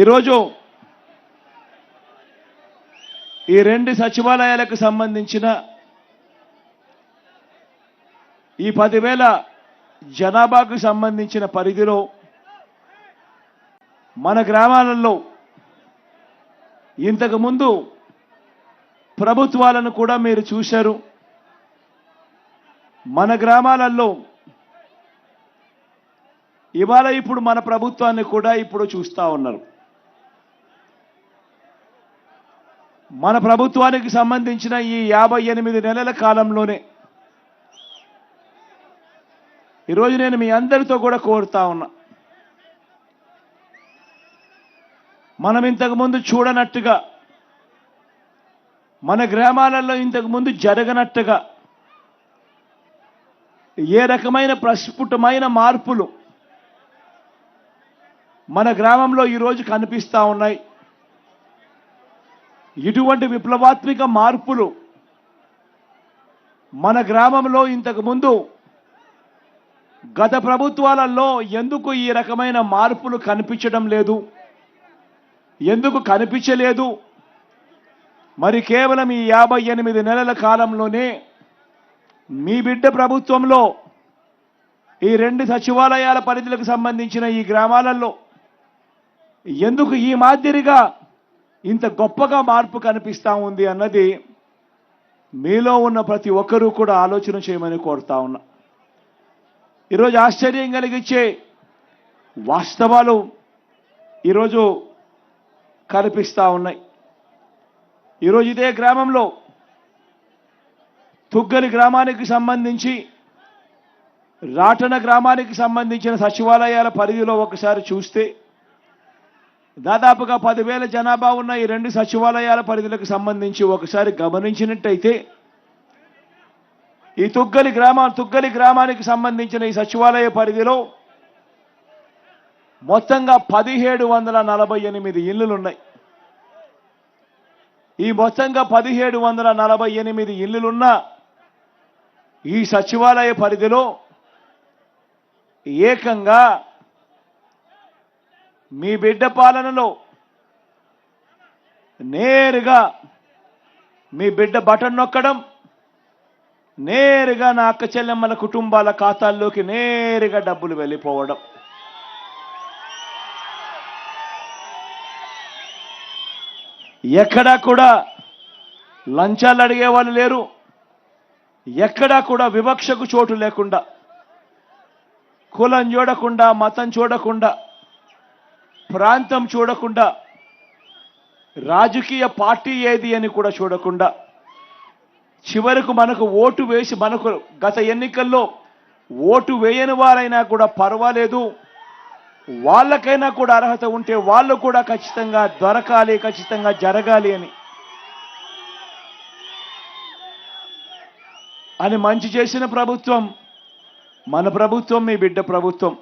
ఈరోజు ఈ రెండు సచివాలయాలకు సంబంధించిన ఈ పదివేల జనాభాకు సంబంధించిన పరిధిలో మన గ్రామాలలో ఇంతకుముందు ప్రభుత్వాలను కూడా మీరు చూశారు. మన గ్రామాలలో ఇవాళ ఇప్పుడు మన ప్రభుత్వాన్ని కూడా ఇప్పుడు చూస్తా ఉన్నారు. మన ప్రభుత్వానికి సంబంధించిన ఈ యాభై ఎనిమిది నెలల కాలంలోనే ఈరోజు నేను మీ అందరితో కూడా కోరుతా ఉన్నా. మనం ఇంతకు ముందు చూడనట్టుగా మన గ్రామాలలో ఇంతకు ముందు జరగనట్టుగా ఏ రకమైన ప్రస్ఫుటమైన మార్పులు మన గ్రామంలో ఈరోజు కనిపిస్తూ ఉన్నాయి. ఇటువంటి విప్లవాత్మిక మార్పులు మన గ్రామంలో ఇంతకుముందు గత ప్రభుత్వాలలో ఎందుకు ఈ రకమైన మార్పులు కనిపించడం లేదు? ఎందుకు కనిపించలేదు? మరి కేవలం ఈ యాభై ఎనిమిది నెలల కాలంలోనే మీ బిడ్డ ప్రభుత్వంలో ఈ రెండు సచివాలయాల పరిధులకు సంబంధించిన ఈ గ్రామాలలో ఎందుకు ఈ మాదిరిగా ఇంత గొప్పగా మార్పు కనిపిస్తా ఉంది అన్నది మీలో ఉన్న ప్రతి ఒక్కరూ కూడా ఆలోచన చేయమని కోరుతా ఉన్నా. ఈరోజు ఆశ్చర్యం కలిగించే వాస్తవాలు ఈరోజు కనిపిస్తూ ఉన్నాయి. ఈరోజు ఇదే గ్రామంలో తుగ్గలి గ్రామానికి సంబంధించి రాటన గ్రామానికి సంబంధించిన సచివాలయాల పరిధిలో ఒకసారి చూస్తే దాదాపుగా పదివేల జనాభా ఉన్న ఈ రెండు సచివాలయాల పరిధులకు సంబంధించి ఒకసారి గమనించినట్టయితే ఈ తుగ్గలి గ్రామ తుగ్గలి గ్రామానికి సంబంధించిన ఈ సచివాలయ పరిధిలో మొత్తంగా పదిహేడు వందల నలభై ఎనిమిది ఇల్లులున్నాయి. ఈ మొత్తంగా పదిహేడు వందల నలభై ఎనిమిది ఇల్లులున్న ఈ సచివాలయ పరిధిలో ఏకంగా మీ బిడ్డ పాలనలో నేరుగా మీ బిడ్డ బటన్ నొక్కడం నేరుగా నా అక్క చెల్లెమ్మల కుటుంబాల ఖాతాల్లోకి నేరుగా డబ్బులు వెళ్ళిపోవడం. ఎక్కడా కూడా లంచాలు అడిగే వాళ్ళు లేరు. ఎక్కడా కూడా వివక్షకు చోటు లేకుండా కులం చూడకుండా మతం చూడకుండా ప్రాంతం చూడకుండా రాజకీయ పార్టీ ఏది అని కూడా చూడకుండా చివరకు మనకు ఓటు వేసి మనకు గత ఎన్నికల్లో ఓటు వేయని వారైనా కూడా పర్వాలేదు. వాళ్ళకైనా కూడా అర్హత ఉంటే వాళ్ళు కూడా ఖచ్చితంగా దొరకాలి ఖచ్చితంగా జరగాలి అని. అని మంచి చేసిన ప్రభుత్వం మన ప్రభుత్వం మీ బిడ్డ ప్రభుత్వం.